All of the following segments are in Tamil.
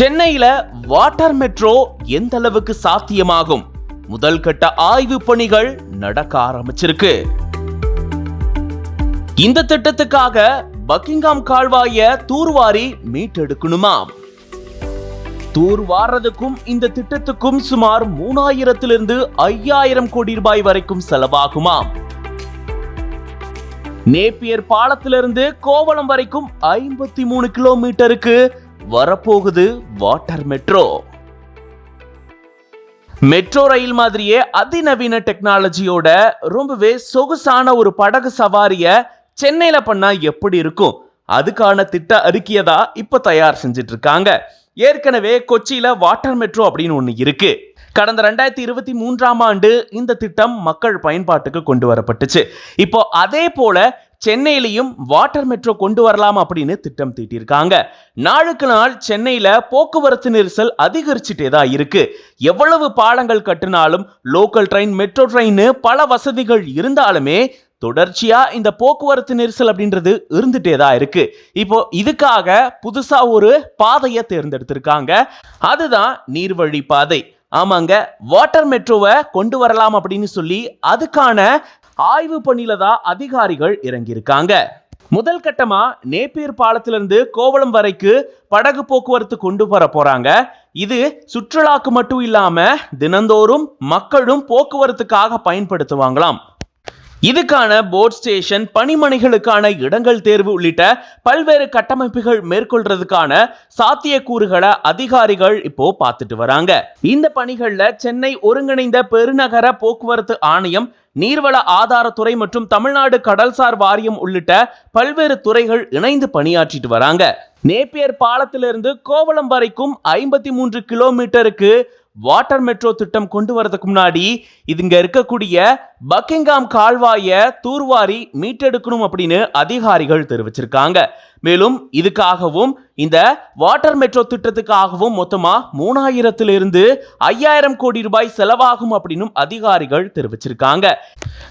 சென்னையில வாட்டர் மெட்ரோ எந்த அளவுக்கு சாத்தியமாகும்? முதல் கட்ட ஆய்வு பணிகள் நடக்க ஆரம்பிச்சிருக்கு. இந்த திட்டத்துக்காக பக்கிங்காம் கால்வாய தூர்வாரி மீட்டெடுக்கணுமா? தூர்வாரதுக்கும் இந்த திட்டத்துக்கும் சுமார் மூணாயிரத்திலிருந்து ஐயாயிரம் கோடி ரூபாய் வரைக்கும் செலவாகுமாம் நேப்பியர் பாலத்திலிருந்து கோவளம் வரைக்கும் ஐம்பத்தி மூணு கிலோமீட்டருக்கு வரப்போகுது வாட்டர் மெட்ரோ. மெட்ரோ ரயில் மாதிரியே அதிநவீன டெக்னாலஜியோட ரொம்பவே சொகுசான ஒரு படகு சவாரிய சென்னையில பண்ணா எப்படி இருக்கும்? அதுக்கான திட்ட அறிக்கையை தான் இப்ப தயார் செஞ்சுட்டு இருக்காங்க ஏற்கனவே கொச்சியில வாட்டர் மெட்ரோ அப்படின்னு ஒன்று இருக்கு. கடந்த ரெண்டாயிரத்தி இருபத்தி மூன்றாம் ஆண்டு இந்த திட்டம் மக்கள் பயன்பாட்டுக்கு கொண்டு வரப்பட்டுச்சு. இப்போ அதே போல சென்னையிலையும் வாட்டர் மெட்ரோ கொண்டு வரலாம் அப்படின்னு திட்டம் தீட்டியிருக்காங்க. நாளுக்கு நாள் சென்னையில போக்குவரத்து நெரிசல் அதிகரிச்சுட்டே தான் இருக்கு. எவ்வளவு பாலங்கள் கட்டினாலும் லோக்கல் ட்ரெயின் மெட்ரோ ட்ரெயின் பல வசதிகள் இருந்தாலுமே தொடர்ச்சியா இந்த போக்குவரத்து நெரிசல் அப்படின்றது இருந்துட்டே தான் இருக்கு. இப்போ இதுக்காக புதுசா ஒரு பாதையை தேர்ந்தெடுத்திருக்காங்க. அதுதான் நீர்வழி பாதை. ஆமாங்க வாட்டர் மெட்ரோவை கொண்டு வரலாம் அப்படின்னு சொல்லி அதுக்கான ஆய்வு பணியில தான் அதிகாரிகள் இறங்கியிருக்காங்க. முதல் கட்டமா நேப்பியர் பாலத்திலிருந்து கோவளம் வரைக்கு படகு போக்குவரத்து கொண்டு வர போறாங்க. இது சுற்றுலாக்கு மட்டும் இல்லாம தினந்தோறும் மக்களும் போக்குவரத்துக்காக பயன்படுத்துவாங்களாம். இதுக்கான போட் ஸ்டேஷன் பணிமனைகளுக்கான இடங்கள் தேர்வு உள்ளிட்ட பல்வேறு கட்டமைப்புகள் மேற்கொள்றதுக்கான சாத்தியக்கூறுகளை அதிகாரிகள் இப்போ பார்த்துட்டு வராங்க. இந்த பணிகள்ல சென்னை ஒருங்கிணைந்த பெருநகர போக்குவரத்து ஆணையம் நீர்வள ஆதாரத்துறை மற்றும் தமிழ்நாடு கடல்சார் வாரியம் உள்ளிட்ட பல்வேறு துறைகள் இணைந்து பணியாற்றிட்டு வராங்க. நேப்பியர் பாலத்திலிருந்து கோவளம் வரைக்கும் ஐம்பத்தி மூன்று கிலோமீட்டருக்கு வாட்டர் மெட்ரோ திட்டம் கொண்டு வரதுக்கு முன்னாடி இதுங்க இருக்கக்கூடிய பக்கிங்காம் கால்வாய தூர்வாரி மீட்டெடுக்கணும் அப்படின்னு அதிகாரிகள் தெரிவிச்சிருக்காங்க. மேலும் இதுக்காகவும் இந்த வாட்டர் மெட்ரோ திட்டத்துக்காகவும் மொத்தமா மூணாயிரத்திலிருந்து ஐயாயிரம் கோடி ரூபாய் செலவாகும் அப்படின்னு அதிகாரிகள் தெரிவிச்சிருக்காங்க.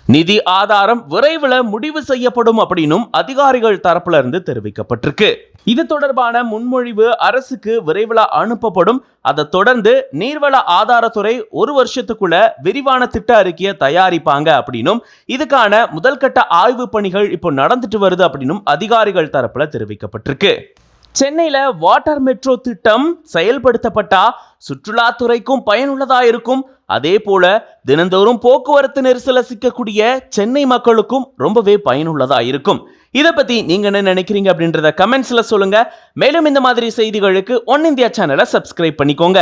நிதி ஆதாரம் விரைவில் முடிவு செய்யப்படும் அப்படின்னும் அதிகாரிகள் தரப்புல இருந்து தெரிவிக்கப்பட்டிருக்கு. இது தொடர்பான முன்மொழிவு அரசுக்கு விரைவில் அனுப்பப்படும். அதை தொடர்ந்து நீர்வள ஆதாரத்துறை ஒரு வருஷத்துக்குள்ள விரிவான திட்ட அறிக்கையை தயாரிப்பாங்க. அப்படின்னும் இதுக்கான முதல் கட்ட ஆய்வு பணிகள் இப்போ நடந்துட்டு வருது அப்படின்னும் அதிகாரிகள் தரப்புல தெரிவிக்கப்பட்டிருக்கு. சென்னையில வாட்டர் மெட்ரோ திட்டம் செயல்படுத்தப்பட்டா சுற்றுலாத்துறைக்கும் பயனுள்ளதா இருக்கும்? அதே போல தினந்தோறும் போக்குவரத்து நெரிசல சிக்கக்கூடிய சென்னை மக்களுக்கும் ரொம்பவே பயனுள்ளதா இருக்கும். இதை பத்தி நீங்க என்ன நினைக்கிறீங்க அப்படின்றத கமெண்ட்ஸ்ல சொல்லுங்க. மேலும் இந்த மாதிரி செய்திகளுக்கு ஒன் இந்தியா சேனலை சப்ஸ்கிரைப் பண்ணிக்கோங்க.